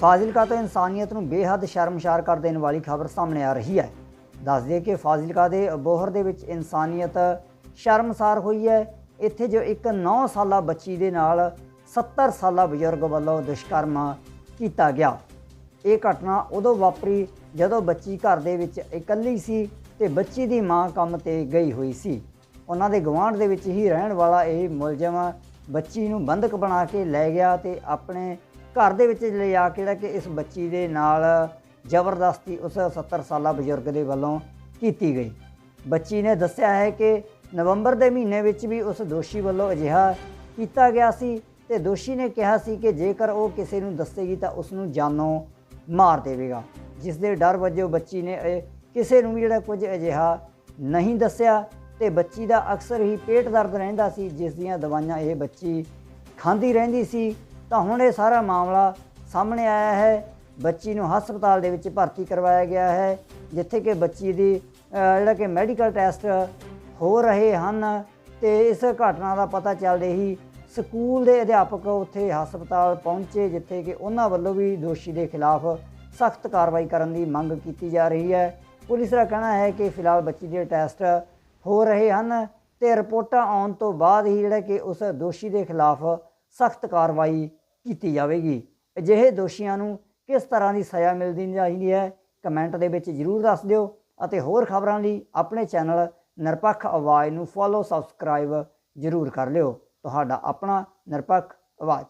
ਫਾਜ਼ਿਲਕਾ ਤੋਂ ਇਨਸਾਨੀਅਤ ਨੂੰ ਬੇਹੱਦ ਸ਼ਰਮਸ਼ਾਰ ਕਰ ਦੇਣ ਵਾਲੀ ਖਬਰ ਸਾਹਮਣੇ ਆ ਰਹੀ ਹੈ। ਦੱਸ ਦਈਏ ਕਿ ਫਾਜ਼ਿਲਕਾ ਦੇ ਅਬੋਹਰ ਦੇ ਵਿੱਚ ਇਨਸਾਨੀਅਤ ਸ਼ਰਮਸਾਰ ਹੋਈ ਹੈ। ਇੱਥੇ ਜੋ ਇੱਕ 9 ਸਾਲਾ ਬੱਚੀ ਦੇ ਨਾਲ 70 ਸਾਲਾ ਬਜ਼ੁਰਗ ਵੱਲੋਂ ਦੁਸ਼ਕਰਮ ਕੀਤਾ ਗਿਆ। ਇਹ ਘਟਨਾ ਉਦੋਂ ਵਾਪਰੀ ਜਦੋਂ ਬੱਚੀ ਘਰ ਦੇ ਵਿੱਚ ਇਕੱਲੀ ਸੀ ਤੇ ਬੱਚੀ ਦੀ ਮਾਂ ਕੰਮ ਤੇ ਗਈ ਹੋਈ ਸੀ। ਉਹਨਾਂ ਦੇ ਗਵਾਂਢ ਦੇ ਵਿੱਚ ਹੀ ਰਹਿਣ ਵਾਲਾ ਇਹ ਮੁਲਜ਼ਮ ਬੱਚੀ ਨੂੰ ਬੰਧਕ ਬਣਾ ਕੇ ਲੈ ਗਿਆ ਤੇ ਆਪਣੇ ਘਰ ਦੇ ਵਿੱਚ ਲਿਆ ਕੇ ਜਿਹੜਾ ਕਿ ਇਸ ਬੱਚੀ ਦੇ ਨਾਲ ਜ਼ਬਰਦਸਤੀ ਉਸ 70 ਸਾਲਾ ਬਜ਼ੁਰਗ ਦੇ ਵੱਲੋਂ ਕੀਤੀ ਗਈ। ਬੱਚੀ ਨੇ ਦੱਸਿਆ ਹੈ ਕਿ ਨਵੰਬਰ ਦੇ ਮਹੀਨੇ ਵਿੱਚ ਵੀ ਉਸ ਦੋਸ਼ੀ ਵੱਲੋਂ ਅਜਿਹਾ ਕੀਤਾ ਗਿਆ ਸੀ ਤੇ ਦੋਸ਼ੀ ਨੇ ਕਿਹਾ ਸੀ ਕਿ ਜੇਕਰ ਉਹ ਕਿਸੇ ਨੂੰ ਦੱਸੇਗੀ ਤਾਂ ਉਸ ਨੂੰ ਜਾਨੋਂ ਮਾਰ ਦੇਵੇਗਾ। ਜਿਸ ਦੇ ਡਰ ਵਜੋਂ ਬੱਚੀ ਨੇ ਕਿਸੇ ਨੂੰ ਵੀ ਜਿਹੜਾ ਕੁਝ ਅਜਿਹਾ ਨਹੀਂ ਦੱਸਿਆ ਤੇ ਬੱਚੀ ਦਾ ਅਕਸਰ ਹੀ ਪੇਟ ਦਰਦ ਰਹਿੰਦਾ ਸੀ, ਜਿਸ ਦੀਆਂ ਦਵਾਈਆਂ ਇਹ ਬੱਚੀ ਖਾਂਦੀ ਰਹਿੰਦੀ ਸੀ। ਤਾਂ ਹੁਣ ਇਹ ਸਾਰਾ ਮਾਮਲਾ ਸਾਹਮਣੇ ਆਇਆ ਹੈ। ਬੱਚੀ ਨੂੰ ਹਸਪਤਾਲ ਦੇ ਵਿੱਚ ਭਰਤੀ ਕਰਵਾਇਆ ਗਿਆ ਹੈ, ਜਿੱਥੇ ਕਿ ਬੱਚੀ ਦੀ ਜਿਹੜਾ ਕਿ ਮੈਡੀਕਲ ਟੈਸਟ ਹੋ ਰਹੇ ਹਨ ਤੇ ਇਸ ਘਟਨਾ ਦਾ ਪਤਾ ਚੱਲਦੇ ਹੀ ਸਕੂਲ ਦੇ ਅਧਿਆਪਕ ਉੱਥੇ ਹਸਪਤਾਲ ਪਹੁੰਚੇ, ਜਿੱਥੇ ਕਿ ਉਹਨਾਂ ਵੱਲੋਂ ਵੀ ਦੋਸ਼ੀ ਦੇ ਖਿਲਾਫ ਸਖਤ ਕਾਰਵਾਈ ਕਰਨ ਦੀ ਮੰਗ ਕੀਤੀ ਜਾ ਰਹੀ ਹੈ। ਪੁਲਿਸ ਦਾ ਕਹਿਣਾ ਹੈ ਕਿ ਫਿਲਹਾਲ ਬੱਚੀ ਦੇ ਟੈਸਟ ਹੋ ਰਹੇ ਹਨ ਤੇ ਰਿਪੋਰਟਾਂ ਆਉਣ ਤੋਂ ਬਾਅਦ ਹੀ ਜਿਹੜਾ ਕਿ ਉਸ ਦੋਸ਼ੀ ਦੇ ਖਿਲਾਫ ਸਖਤ ਕਾਰਵਾਈ ਕੀਤੀ ਜਾਵੇਗੀ। ਅਜਿਹੇ ਦੋਸ਼ੀਆਂ ਨੂੰ ਕਿਸ ਤਰ੍ਹਾਂ ਦੀ ਸਜ਼ਾ ਮਿਲਦੀ ਚਾਹੀਦੀ ਹੈ, ਕਮੈਂਟ ਦੇ ਵਿੱਚ ਜਰੂਰ ਦੱਸ ਦਿਓ ਅਤੇ ਹੋਰ ਖਬਰਾਂ ਲਈ ਆਪਣੇ ਚੈਨਲ ਨਿਰਪੱਖ ਆਵਾਜ਼ ਨੂੰ ਫੋਲੋ, ਸਬਸਕ੍ਰਾਈਬ ਜਰੂਰ ਕਰ ਲਿਓ। ਤੁਹਾਡਾ ਆਪਣਾ ਨਿਰਪੱਖ ਆਵਾਜ਼।